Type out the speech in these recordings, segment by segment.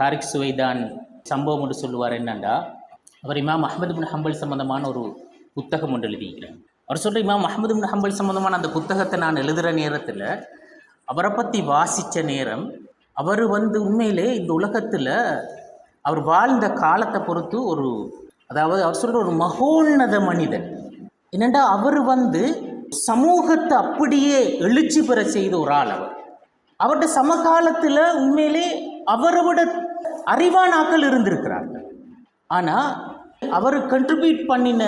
தாரிக் சுவைதான் சம்பவம் என்று சொல்லுவார் என்னண்டா? அவர் இமாம் அஹமது பின் ஹம்பல் சம்பந்தமான ஒரு புத்தகம் ஒன்று எழுதியிருக்கிறார். அவர் சொல்கிற இமாம் அஹமது பின் ஹம்பல் சம்பந்தமான அந்த புத்தகத்தை நான் எழுதுகிற நேரத்தில் அவரை பற்றி வாசித்த நேரம் அவர் வந்து உண்மையிலே இந்த உலகத்தில் அவர் வாழ்ந்த காலத்தை பொறுத்து ஒரு அதாவது அவர் சொல்கிற ஒரு மகோன்னத மனிதன். என்னென்னா அவர் வந்து சமூகத்தை அப்படியே எழுச்சி பெற செய்த ஒரு ஆள் அவர். அவர்கிட்ட சமகாலத்தில் உண்மையிலே அவரை விட அறிவானாக்கள் இருந்திருக்கிறார்கள். ஆனால் அவர் கண்ட்ரிபியூட் பண்ணின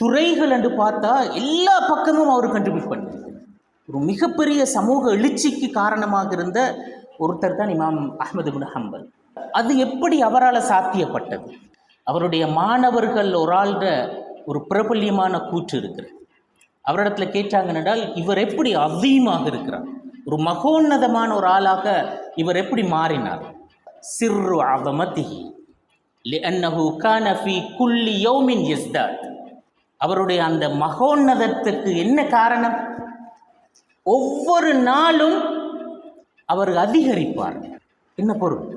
துறைகள் என்று பார்த்தா எல்லா பக்கமும் அவர் கண்ட்ரிபியூட் பண்ணியிருக்கிறார். ஒரு மிகப்பெரிய சமூக எழுச்சிக்கு காரணமாக இருந்த ஒருத்தர் தான் இமாம் அஹ்மது பின் ஹம்பல். அது எப்படி அவரால் சாத்தியப்பட்டது? அவருடைய மாணவர்கள் ஒரு ஆள்ட ஒரு பிரபல்யமான கூற்று இருக்கிறது. அவரிடத்துல கேட்டாங்க என்றால் இவர் எப்படி அவீமாக இருக்கிறார்? ஒரு மகோன்னதமான ஒரு ஆளாக இவர் எப்படி மாறினார்? சிர்ரு அவமதிஹி லிஅன்னஹு கான ஃபீ குல்லி யௌமின் யஸ்தாத். அவருடைய அந்த மகோன்னதத்துக்கு என்ன காரணம்? ஒவ்வொரு நாளும் அவர் அதிகரிப்பார். என்ன பொருள்?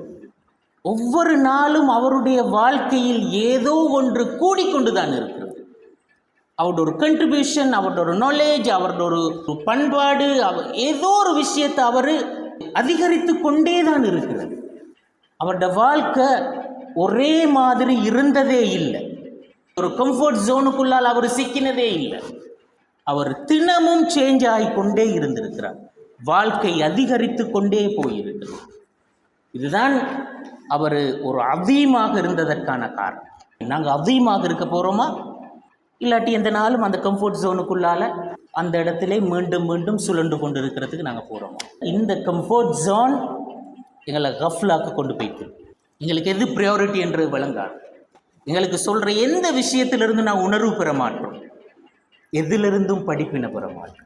ஒவ்வொரு நாளும் அவருடைய வாழ்க்கையில் ஏதோ ஒன்று கூடிக்கொண்டு தான் இருக்கிறது. அவரோட ஒரு கண்ட்ரிபியூஷன் அவரோட ஒரு நாலேஜ் அவரோட ஒரு பண்பாடு அவர் ஏதோ ஒரு விஷயத்தை அவர் அதிகரித்து கொண்டே தான் இருக்கிறது. அவருடைய வாழ்க்கை ஒரே மாதிரி இருந்ததே இல்லை. ஒரு கம்ஃபர்ட் ஜோனுக்குள்ளால் அவர் சிக்கினதே இல்லை. அவர் தினமும் சேஞ்ச் ஆகிக்கொண்டே இருந்திருக்கிறார். வாழ்க்கை அதிகரித்து கொண்டே போயிருக்கிறது. இதுதான் அவர் ஒரு அவீமாக இருந்ததற்கான காரணம். நாங்கள் அவீமாக இருக்க போகிறோமா இல்லாட்டி எந்த நாளும் அந்த கம்ஃபர்ட் ஜோனுக்குள்ளால் அந்த இடத்துல மீண்டும் மீண்டும் சுழண்டு கொண்டு இருக்கிறதுக்கு நாங்கள் போகிறோமா இந்த கம்ஃபர்ட் ஜோன் எங்களை கஃப்லாக்க கொண்டு போய்த்து. எங்களுக்கு எது ப்ரையாரிட்டி என்று விளங்காது. எங்களுக்கு சொல்கிற எந்த விஷயத்திலிருந்து நான் உணர்வு பெற மாட்டோம்? எதிலிருந்தும் படிப்பினை பெற மாட்டோம்.